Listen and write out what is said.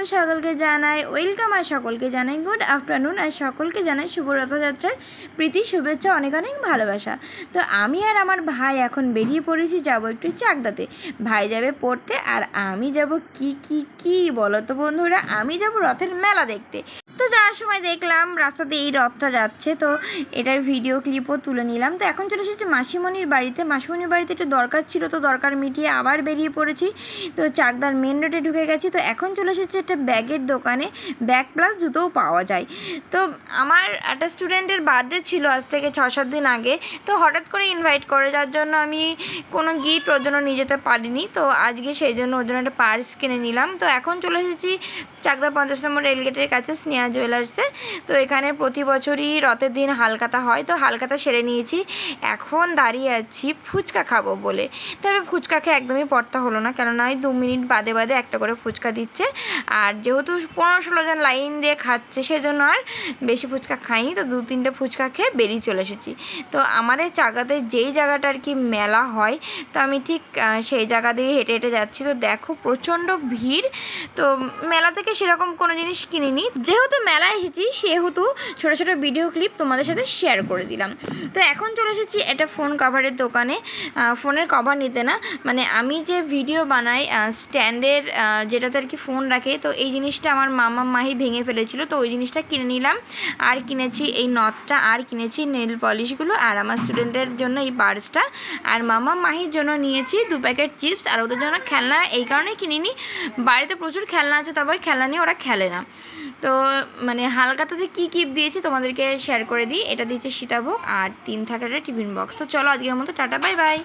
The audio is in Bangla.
তোমাদের সকলকে জানাই ওয়েলকাম আর সকলকে জানাই গুড আফটারনুন আর সকলকে জানাই শুভ রথযাত্রার প্রীতি, শুভেচ্ছা, অনেক অনেক ভালোবাসা। তো আমি আর আমার ভাই এখন বেরিয়ে পড়েছি, যাব একটু চাকদাতে। ভাই যাবে পড়তে আর আমি যাব কি কি কি বলো তো বন্ধুরা? আমি যাব রথের মেলা দেখতে। তো যাওয়ার সময় দেখলাম রাস্তাতে এই রথটা যাচ্ছে, তো এটার ভিডিও ক্লিপও তুলে নিলাম। তো এখন চলে এসেছি মাসিমণির বাড়িতে। মাসিমণির বাড়িতে একটু দরকার ছিল, তো দরকার মিটিয়ে আবার বেরিয়ে পড়েছি। তো চাকদার মেন রোডে ঢুকে গেছি, তো এখন চলে এসেছি একটা ব্যাগের দোকানে। ব্যাগ প্লাস জুতোও পাওয়া যায়। তো আমার একটা স্টুডেন্টের বার্থডে ছিল আজ থেকে ছ সাত দিন আগে। তো হঠাৎ করে ইনভাইট করে, যার জন্য আমি কোনো গিফট ওর জন্য নিয়ে যেতে পারিনি। তো আজকে সেই জন্য ওর জন্য একটা পার্স কিনে নিলাম। তো এখন চলে এসেছি চাকদা পঞ্চাশ নম্বর রেলগেটের কাছে স্নেহা জুয়েলার্সে। তো এখানে প্রতি বছরই রথের দিন হালকাতা হয়। তো হালকাতা সেরে নিয়েছি। এখন দাঁড়িয়ে আছি ফুচকা খাব বলে। তবে ফুচকা খেয়ে একদমই পড়তা হলো না। কেননা ওই দু মিনিট বাদে বাদে একটা করে ফুচকা দিচ্ছে। আর যেহেতু পনেরো ষোলো জন লাইন দিয়ে খাচ্ছে, সেজন্য আর বেশি ফুচকা খাইনি। তো দু তিনটে ফুচকা খেয়ে বেরিয়ে চলে এসেছি। তো আমাদের চাকাতে যেই জায়গাটা আর কি মেলা হয়, তো আমি ঠিক সেই জায়গা দিয়ে হেঁটে হেঁটে যাচ্ছি। তো দেখো প্রচণ্ড ভিড়। তো মেলা থেকে সেরকম কোনো জিনিস কিনিনি। যেহেতু মেলা এসেছি, সেহেতু ছোটো ছোটো ভিডিও ক্লিপ তোমাদের সাথে শেয়ার করে দিলাম। তো এখন চলে এসেছি এটা ফোন কভারের দোকানে। ফোনের কভার নিতে না মানে আমি যে ভিডিও বানাই স্ট্যান্ডের যেটাতে আর কি ফোন রাখে, তো এই জিনিসটা আমার মামা মাহি ভেঙে ফেলেছিল, তো ওই জিনিসটা কিনে নিলাম। আর কিনেছি এই নথটা আর কিনেছি নেল পলিশগুলো আর আমার স্টুডেন্টের জন্য এই পার্সটা আর মামা মাহির জন্য নিয়েছি দু প্যাকেট চিপস আর ওদের জন্য খেলনা, এই কারণেই কিনিনি। বাড়িতে প্রচুর খেলনা আছে, তবে খেলনা নিয়ে ওরা খেলে না। তো মানে হালকাতাতে কী কিপ দিয়েছি তোমাদেরকে শেয়ার করে দিই। এটা দিয়েছে সীতাভোগ আর তিন থাকারের টিফিন বক্স তো চলো আজকের মতো টাটা বাই বাই